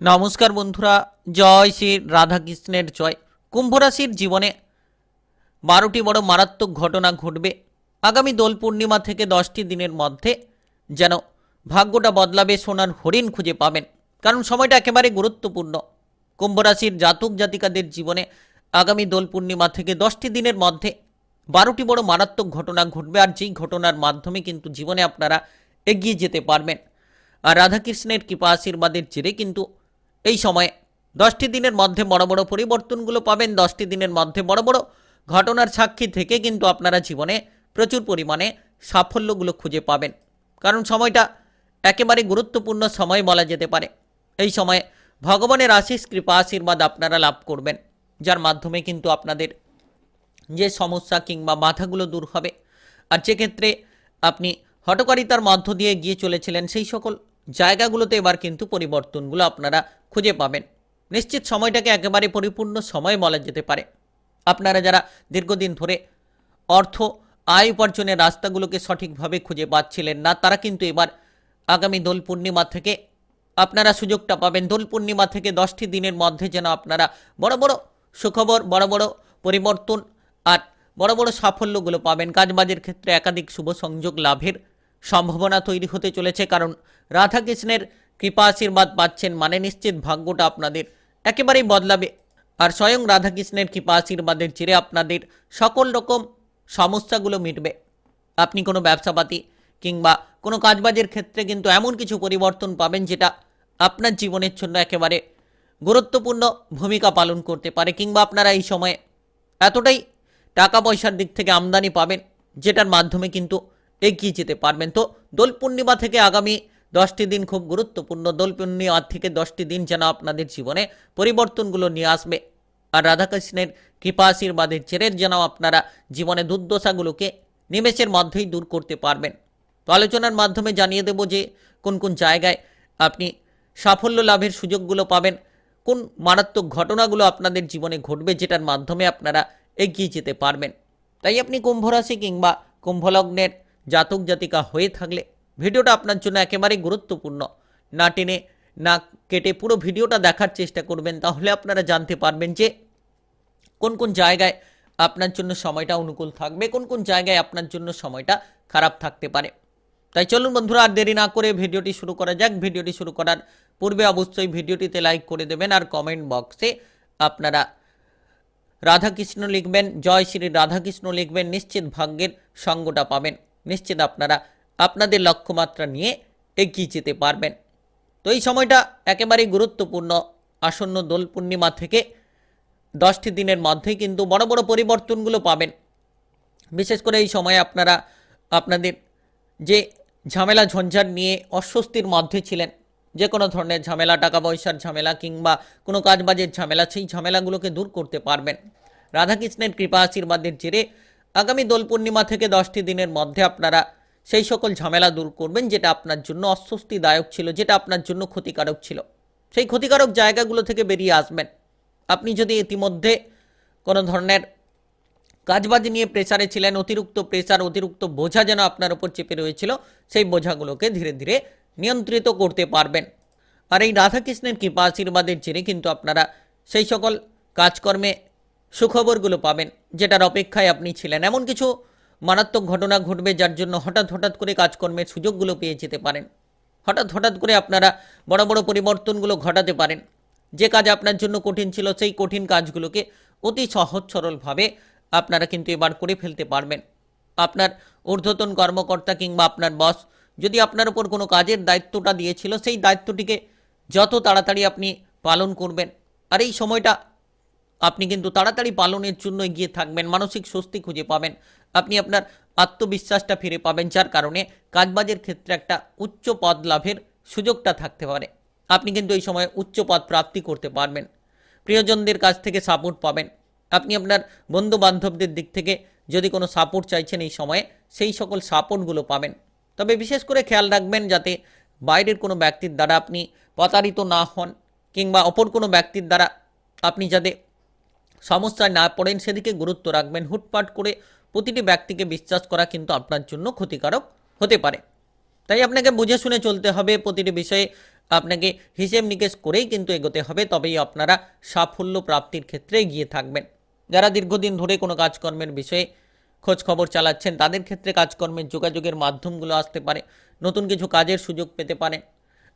নমস্কার বন্ধুরা, জয় শ্রী রাধাকৃষ্ণের জয়। কুম্ভ রাশির জীবনে বারোটি বড় মারাত্মক ঘটনা ঘটবে। আগামী দোল পূর্ণিমা থেকে দশটি দিনের মধ্যে যেন ভাগ্যটা বদলাবে সোনার হরিণ খুঁজে পাবেন। কারণ সময়টা একেবারে গুরুত্বপূর্ণ। কুম্ভ রাশির জাতক জাতিকাদের জীবনে আগামী দোল পূর্ণিমা থেকে দশটি দিনের মধ্যে বারোটি বড় মারাত্মক ঘটনা ঘটবে আর যেই ঘটনার মাধ্যমে কিন্তু জীবনে আপনারা এগিয়ে যেতে পারবেন। আর রাধাকৃষ্ণের কৃপা আশীর্বাদের জেরে কিন্তু এই সময়ে দশটি দিনের মধ্যে বড় বড় পরিবর্তনগুলো পাবেন, দশটি দিনের মধ্যে বড় বড় ঘটনার সাক্ষী থেকে কিন্তু আপনারা জীবনে প্রচুর পরিমাণে সাফল্যগুলো খুঁজে পাবেন। কারণ সময়টা একেবারে গুরুত্বপূর্ণ সময় বলা যেতে পারে। এই সময়ে ভগবানের আশিস কৃপা, আশীর্বাদ আপনারা লাভ করবেন, যার মাধ্যমে কিন্তু আপনাদের যে সমস্যা কিংবা বাধাগুলো দূর হবে। আর যেক্ষেত্রে আপনি হটকারিতার মধ্য দিয়ে গিয়ে চলেছিলেন সেই সকল জায়গাগুলোতে এবার কিন্তু পরিবর্তনগুলো আপনারা খুঁজে পাবেন। নিশ্চিত সময়টাকে একেবারে পরিপূর্ণ সময় বলা যেতে পারে। আপনারা যারা দীর্ঘদিন ধরে অর্থ আয় উপার্জনের রাস্তাগুলোকে সঠিকভাবে খুঁজে পাচ্ছিলেন না, তারা কিন্তু এবার আগামী দোল পূর্ণিমা থেকে আপনারা সুযোগটা পাবেন। দোল পূর্ণিমা থেকে দশটি দিনের মধ্যে যেন আপনারা বড় বড় সুখবর, বড় বড় পরিবর্তন আর বড় বড় সাফল্যগুলো পাবেন। কাজবাজের ক্ষেত্রে একাধিক শুভ সংযোগ, লাভের সম্ভাবনা তৈরি হতে চলেছে, কারণ রাধাকৃষ্ণের কৃপা আশীর্বাদ পাচ্ছেন মানে নিশ্চিত ভাগ্যটা আপনাদের একেবারেই বদলাবে। আর স্বয়ং রাধাকৃষ্ণের কৃপা আশীর্বাদের চিরে আপনাদের সকল রকম সমস্যাগুলো মিটবে। আপনি কোনো ব্যবসাপাতি কিংবা কোনো কাজবাজের ক্ষেত্রে কিন্তু এমন কিছু পরিবর্তন পাবেন যেটা আপনার জীবনের জন্য একেবারে গুরুত্বপূর্ণ ভূমিকা পালন করতে পারে, কিংবা আপনারা এই সময়ে এতটাই টাকা পয়সার দিক থেকে আমদানি পাবেন যেটার মাধ্যমে কিন্তু এগিয়ে যেতে পারবেন। তো দোল পূর্ণিমা থেকে আগামী দশটি দিন খুব গুরুত্বপূর্ণ। দোল পূর্ণিমা থেকে দশটি দিন যেন আপনাদের জীবনে পরিবর্তনগুলো নিয়ে আসবে। আর রাধাকৃষ্ণের কৃপা আশীর্বাদের জেরের যেন আপনারা জীবনে দুর্দশাগুলোকে নিমেষের মধ্যেই দূর করতে পারবেন। তো আলোচনার মাধ্যমে জানিয়ে দেব যে কোন কোন জায়গায় আপনি সাফল্য লাভের সুযোগগুলো পাবেন। কোন মারাত্মক ঘটনাগুলো আপনাদের জীবনে ঘটবে যেটার মাধ্যমে আপনারা এগিয়ে যেতে পারবেন। তাই আপনি কুম্ভ রাশি কিংবা কুম্ভলগ্নের জাতক জাতিকা হয়ে থাকলে ভিডিওটা আপনার জন্য একেবারে গুরুত্বপূর্ণ। না টেনে, না কেটে পুরো ভিডিওটা দেখার চেষ্টা করবেন, তাহলে আপনারা জানতে পারবেন যে কোন কোন জায়গায় আপনার জন্য সময়টা অনুকূল থাকবে, কোন কোন জায়গায় আপনার জন্য সময়টা খারাপ থাকতে পারে। তাই চলুন বন্ধুরা, আর দেরি না করে ভিডিওটি শুরু করা যাক। ভিডিওটি শুরু করার পূর্বে অবশ্যই ভিডিওটিতে লাইক করে দেবেন আর কমেন্ট বক্সে আপনারা রাধাকৃষ্ণ লিখবেন, জয় শ্রী রাধাকৃষ্ণ লিখবেন, নিশ্চিত ভাগ্যের সঙ্গটা পাবেন। নিশ্চিত আপনারা আপনাদের লক্ষ্যমাত্রা নিয়ে এগিয়ে যেতে পারবেন। তো এই সময়টা একেবারেই গুরুত্বপূর্ণ। আসন্ন দোল পূর্ণিমা থেকে দশটি দিনের মধ্যেই কিন্তু বড় বড় পরিবর্তনগুলো পাবেন। বিশেষ করে এই সময়ে আপনারা, আপনাদের যে ঝামেলা ঝঞ্ঝাট নিয়ে অস্বস্তির মধ্যে ছিলেন, যে কোনো ধরনের ঝামেলা, টাকা পয়সার ঝামেলা কিংবা কোনো কাজবাজের ঝামেলা, সেই ঝামেলাগুলোকে দূর করতে পারবেন। রাধাকৃষ্ণের কৃপা আশীর্বাদের জেরে আগামী দোল পূর্ণিমা থেকে দশটি দিনের মধ্যে আপনারা সেই সকল ঝামেলা দূর করবেন, যেটা আপনার জন্য অস্বস্তিদায়ক ছিল, যেটা আপনার জন্য ক্ষতিকারক ছিল। সেই ক্ষতিকারক জায়গাগুলো থেকে বেরিয়ে আসবেন। আপনি যদি ইতিমধ্যে কোনো ধরনের কাজবাজ নিয়ে প্রেসারে ছিলেন, অতিরিক্ত প্রেসার, অতিরিক্ত বোঝা যেন আপনার উপর চেপে রয়েছিল, সেই বোঝাগুলোকে ধীরে ধীরে নিয়ন্ত্রিত করতে পারবেন। আর এই রাধাকৃষ্ণের কৃপা আশীর্বাদের জেরে কিন্তু আপনারা সেই সকল কাজকর্মে সুখবরগুলো পাবেন, যেটার অপেক্ষায় আপনি ছিলেন। এমন কিছু মারাত্মক ঘটনা ঘটবে যার জন্য হঠাৎ হঠাৎ করে কাজকর্মের সুযোগগুলো পেয়ে যেতে পারেন। হঠাৎ হঠাৎ করে আপনারা বড় বড় পরিবর্তনগুলো ঘটাতে পারেন। যে কাজ আপনার জন্য কঠিন ছিল, সেই কঠিন কাজগুলোকে অতি সহজ সরলভাবে আপনারা কিন্তু এবার করে ফেলতে পারবেন। আপনার ঊর্ধ্বতন কর্মকর্তা কিংবা আপনার বস যদি আপনার উপর কোনো কাজের দায়িত্বটা দিয়েছিল, সেই দায়িত্বটিকে যত তাড়াতাড়ি আপনি পালন করবেন, আর এই সময়টা আপনি কিন্তু তাড়াতাড়ি পালনের জন্য এগিয়ে থাকবেন, মানসিক স্বস্তি খুঁজে পাবেন, আপনি আপনার আত্মবিশ্বাসটা ফিরে পাবেন, যার কারণে কাজবাজের ক্ষেত্রে একটা উচ্চ পদ লাভের সুযোগটা থাকতে পারে। আপনি কিন্তু এই সময় উচ্চ পদ প্রাপ্তি করতে পারবেন, প্রিয়জনদের কাছ থেকে সাপোর্ট পাবেন, আপনি আপনার বন্ধু বান্ধবদের দিক থেকে যদি কোনো সাপোর্ট চাইছেন এই সময়ে, সেই সকল সাপোর্টগুলো পাবেন। তবে বিশেষ করে খেয়াল রাখবেন যাতে বাইরের কোনো ব্যক্তির দ্বারা আপনি প্রতারিত না হন, কিংবা অপর কোনো ব্যক্তির দ্বারা আপনি যাতে সমস্যায় না পড়েন সেদিকে গুরুত্ব রাখবেন। হুটপাট করে প্রতিটি ব্যক্তিকে বিশ্বাস করা কিন্তু আপনার জন্য ক্ষতিকারক হতে পারে। তাই আপনাকে বুঝে শুনে চলতে হবে, প্রতিটি বিষয়ে আপনাকে হিসেব নিকেশ করেই কিন্তু এগোতে হবে, তবেই আপনারা সাফল্য প্রাপ্তির ক্ষেত্রে এগিয়ে থাকবেন। যারা দীর্ঘদিন ধরে কোনো কাজকর্মের বিষয়ে খোঁজ খবর চালাচ্ছেন, তাদের ক্ষেত্রে কাজকর্মের যোগাযোগের মাধ্যমগুলো আসতে পারে, নতুন কিছু কাজের সুযোগ পেতে পারেন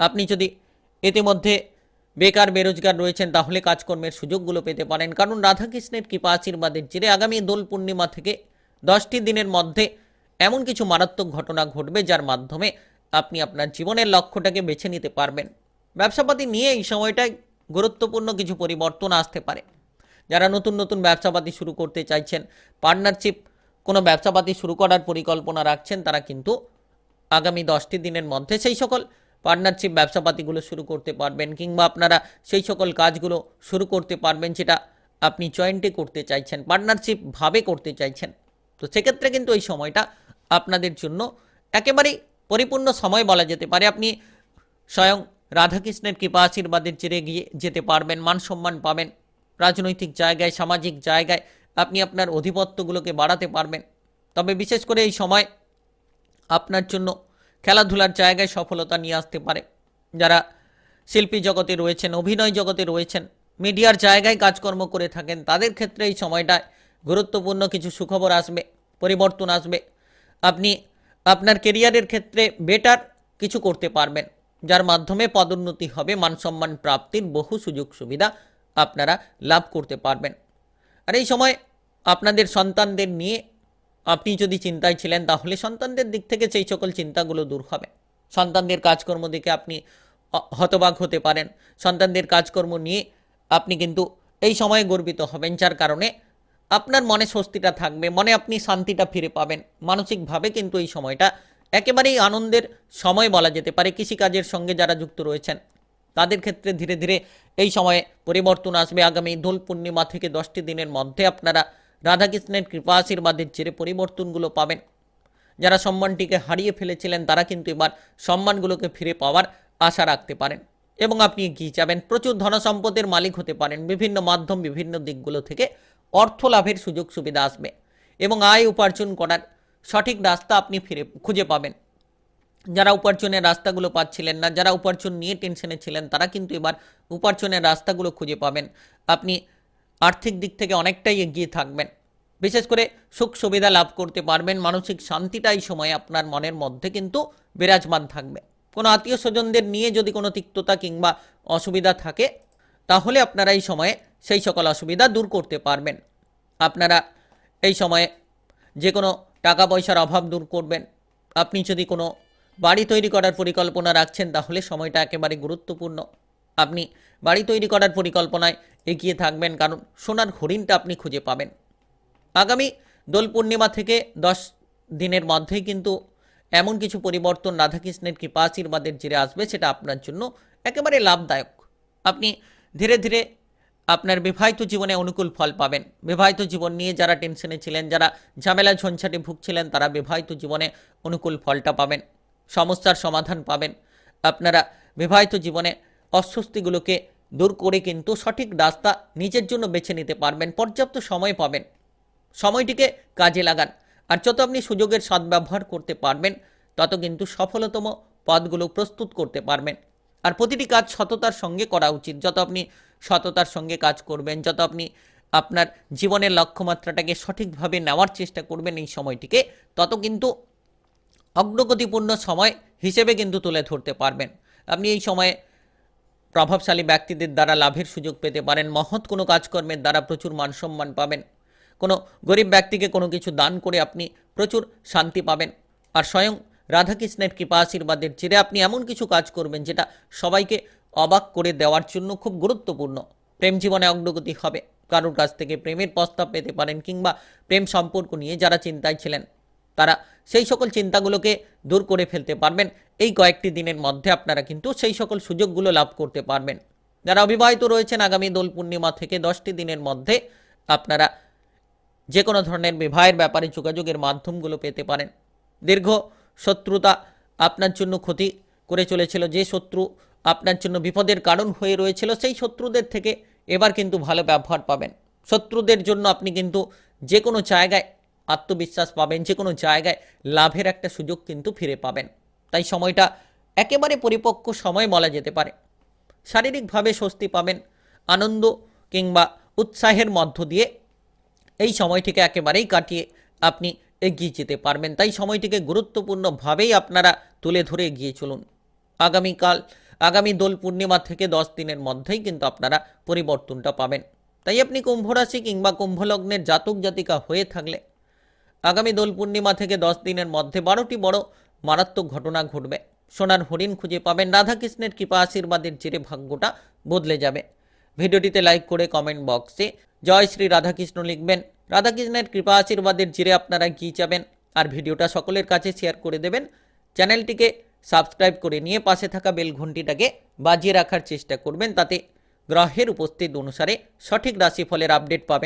আপনি যদি ইতিমধ্যে বেকার বেরোজগার রয়েছেন, তাহলে কাজকর্মের সুযোগগুলো পেতে পারেন। কারণ রাধাকৃষ্ণের কৃপা আশীর্বাদের জেরে আগামী দোল পূর্ণিমা থেকে দশটি দিনের মধ্যে এমন কিছু মারাত্মক ঘটনা ঘটবে, যার মাধ্যমে আপনি আপনার জীবনের লক্ষ্যটাকে বেছে নিতে পারবেন। ব্যবসাপাতি নিয়ে এই সময়টায় গুরুত্বপূর্ণ কিছু পরিবর্তন আসতে পারে। যারা নতুন নতুন ব্যবসাপাতি শুরু করতে চাইছেন, পার্টনারশিপ, কোনো ব্যবসাপাতি শুরু করার পরিকল্পনা রাখছেন, তারা কিন্তু আগামী দশটি দিনের মধ্যে সেই সকল পার্টনারশিপ ব্যবসাপাতিগুলো শুরু করতে পারবেন কিংবা আপনারা সেই সকল কাজগুলো শুরু করতে পারবেন যেটা আপনি জয়েন্টে করতে চাইছেন পার্টনারশিপ ভাবে করতে চাইছেন। তো সেক্ষেত্রে কিন্তু এই সময়টা আপনাদের জন্য একেবারেই পরিপূর্ণ সময় বলা যেতে পারে। আপনি স্বয়ং রাধাকৃষ্ণের কৃপা আশীর্বাদের জেরে গিয়ে যেতে পারবেন, মান সম্মান পাবেন, রাজনৈতিক জায়গায়, সামাজিক জায়গায় আপনি আপনার অধিপত্যগুলোকে বাড়াতে পারবেন। তবে বিশেষ করে এই সময় আপনার জন্য খেলাধুলার জায়গায় সফলতা নিয়ে আসতে পারে। যারা শিল্পী জগতে রয়েছেন, অভিনয় জগতে রয়েছেন, মিডিয়ার জায়গায় কাজকর্ম করে থাকেন, তাদের ক্ষেত্রে এই সময়টায় গুরুত্বপূর্ণ কিছু সুখবর আসবে, পরিবর্তন আসবে। আপনি আপনার কেরিয়ারের ক্ষেত্রে বেটার কিছু করতে পারবেন, যার মাধ্যমে পদোন্নতি হবে, মানসম্মান প্রাপ্তির বহু সুযোগ সুবিধা আপনারা লাভ করতে পারবেন। আর এই সময় আপনাদের সন্তানদের নিয়ে আপনি যদি চিন্তায় ছিলেন, তাহলে সন্তানদের দিক থেকে সেই সকল চিন্তাগুলো দূর হবে। সন্তানদের কাজকর্ম দেখে আপনি হতবাক হতে পারেন। সন্তানদের কাজকর্ম নিয়ে আপনি কিন্তু এই সময়ে গর্বিত হবেন, যার কারণে আপনার মনে স্বস্তিটা থাকবে, মনে আপনি শান্তিটা ফিরে পাবেন। মানসিকভাবে কিন্তু এই সময়টা একেবারেই আনন্দের সময় বলা যেতে পারে। কৃষিকাজের সঙ্গে যারা যুক্ত রয়েছেন, তাদের ক্ষেত্রে ধীরে ধীরে এই সময়ে পরিবর্তন আসবে। আগামী দোল পূর্ণিমা থেকে দশটি দিনের মধ্যে আপনারা রাধাকৃষ্ণের কৃপা আশীর্বাদের জেরে পরিবর্তনগুলো পাবেন। যারা সম্মানটিকে হারিয়ে ফেলেছিলেন, তারা কিন্তু এবার সম্মানগুলোকে ফিরে পাওয়ার আশা রাখতে পারেন। এবং আপনি এগিয়ে যাবেন। প্রচুর ধনসম্পদের মালিক হতে পারেন। বিভিন্ন মাধ্যম, বিভিন্ন দিকগুলো থেকে অর্থ লাভের সুযোগ সুবিধা আসবে। এবং আয় উপার্জন করার সঠিক রাস্তা আপনি ফিরে, খুঁজে পাবেন। যারা উপার্জনের রাস্তাগুলো পাচ্ছিলেন না, যারা উপার্জন নিয়ে টেনশনে ছিলেন, তারা কিন্তু এবার উপার্জনের রাস্তাগুলো খুঁজে পাবেন। আপনি আর্থিক দিক থেকে অনেকটাই এগিয়ে থাকবেন। বিশেষ করে সুখ সুবিধা লাভ করতে পারবেন, মানসিক শান্তিটা এই সময় আপনার মনের মধ্যে কিন্তু বিরাজমান থাকবে। কোনো আত্মীয় স্বজনদের নিয়ে যদি কোনো তিক্ততা কিংবা অসুবিধা থাকে, তাহলে আপনারা এই সময়ে সেই সকল অসুবিধা দূর করতে পারবেন। আপনারা এই সময়ে যে কোনো টাকা পয়সার অভাব দূর করবেন। আপনি যদি কোনো বাড়ি তৈরি করার পরিকল্পনা রাখছেন, তাহলে সময়টা একেবারে গুরুত্বপূর্ণ। আপনি বাড়ি তৈরি করার পরিকল্পনায় এগিয়ে থাকবেন, কারণ সোনার হরিণটা আপনি খুঁজে পাবেন। আগামী দোল পূর্ণিমা থেকে দশ দিনের মধ্যেই কিন্তু এমন কিছু পরিবর্তন রাধাকৃষ্ণের কৃপা আশীর্বাদের জেরে আসবে, সেটা আপনার জন্য একেবারে লাভদায়ক। আপনি ধীরে ধীরে আপনার বিবাহিত জীবনে অনুকূল ফল পাবেন। বিবাহিত জীবন নিয়ে যারা টেনশনে ছিলেন, যারা ঝামেলা ঝঞ্ঝাটে ভুগছিলেন, তারা বিবাহিত জীবনে অনুকূল ফলটা পাবেন, সমস্যার সমাধান পাবেন। আপনারা বিবাহিত জীবনে অস্বস্তিগুলোকে দূর করে কিন্তু সঠিক রাস্তা নিজের জন্য বেছে নিতে পারবেন, পর্যাপ্ত সময় পাবেন। সময়টিকে কাজে লাগান। আর যত আপনি সুযোগের সদ্ব্যবহার করতে পারবেন, তত কিন্তু সফলতম পদগুলো প্রস্তুত করতে পারবেন। আর প্রতিটি কাজ সততার সঙ্গে করা উচিত। যত আপনি সততার সঙ্গে কাজ করবেন, যত আপনি আপনার জীবনের লক্ষ্যমাত্রাটাকে সঠিকভাবে নেওয়ার চেষ্টা করবেন এই সময়টিকে, তত কিন্তু অগ্রগতিপূর্ণ সময় হিসেবে কিন্তু তুলে ধরতে পারবেন। আপনি এই সময়ে প্রভাবশালী ব্যক্তিদের দ্বারা লাভের সুযোগ পেতে পারেন। মহৎ কোনো কাজকর্মের দ্বারা প্রচুর মান সম্মান পাবেন। কোনো গরিব ব্যক্তিকে কোনো কিছু দান করে আপনি প্রচুর শান্তি পাবেন। আর স্বয়ং রাধাকৃষ্ণের কৃপা আশীর্বাদের জেরে আপনি এমন কিছু কাজ করবেন যেটা সবাইকে অবাক করে দেওয়ার জন্য খুব গুরুত্বপূর্ণ। প্রেম জীবনে অগ্রগতি হবে। কারোর কাছ থেকে প্রেমের প্রস্তাব পেতে পারেন কিংবা প্রেম সম্পর্ক নিয়ে যারা চিন্তায় ছিলেন। তারা সেই সকল চিন্তাগুলোকে দূর করে ফেলতে পারবেন। এই কয়েকটি দিনের মধ্যে আপনারা কিন্তু সেই সকল সুযোগগুলো লাভ করতে পারবেন। যারা অবিবাহিত রয়েছেন, আগামী দোল পূর্ণিমা থেকে দশটি দিনের মধ্যে আপনারা যে কোনো ধরনের বিবাহের ব্যাপারে যোগাযোগের মাধ্যমগুলো পেতে পারেন। দীর্ঘ শত্রুতা আপনার জন্য ক্ষতি করে চলেছিল, যে শত্রু আপনার জন্য বিপদের কারণ হয়ে রয়েছিল, সেই শত্রুদের থেকে এবার কিন্তু ভালো ব্যবহার পাবেন। শত্রুদের জন্য আপনি কিন্তু যে কোনো জায়গায় আত্মবিশ্বাস পাবেন যে কোনো জায়গায় লাভের একটা সুযোগ কিন্তু ফিরে পাবেন। তাই সময়টা একেবারে পরিপক্ক সময় বলা যেতে পারে। শারীরিকভাবে স্বস্তি পাবেন, আনন্দ কিংবা উৎসাহের মধ্য দিয়ে এই সময়টিকে একেবারেই কাটিয়ে আপনি এগিয়ে যেতে পারবেন। তাই সময়টিকে গুরুত্বপূর্ণভাবেই আপনারা তুলে ধরে এগিয়ে চলুন। আগামীকাল, আগামী দোল পূর্ণিমা থেকে দশ দিনের মধ্যেই কিন্তু আপনারা পরিবর্তনটা পাবেন। তাই আপনি কুম্ভ রাশি কিংবা কুম্ভলগ্নের জাতক জাতিকা হয়ে থাকলে আগামী দোল পূর্ণিমা থেকে দশ দিনের মধ্যে বারোটি বড় মারাত্মক ঘটনা ঘটবে। সোনার হরিণ খুঁজে পাবেন রাধাকৃষ্ণের কৃপা আশীর্বাদের জেরে ভাগ্যটা বদলে যাবে। ভিডিওটিতে লাইক করে কমেন্ট বক্সে জয় শ্রী রাধাকৃষ্ণ লিখবেন। রাধাকৃষ্ণের কৃপা আশীর্বাদের জিরে আপনারা গিয়ে যাবেন আর ভিডিওটা সকলের কাছে শেয়ার করে দেবেন। চ্যানেলটিকে সাবস্ক্রাইব করে নিয়ে পাশে থাকা বেল ঘন্টিটাকে বাজিয়ে রাখার চেষ্টা করবেন। তাতে গ্রহের উপস্থিত অনুসারে সঠিক রাশিফলের আপডেট পাবেন।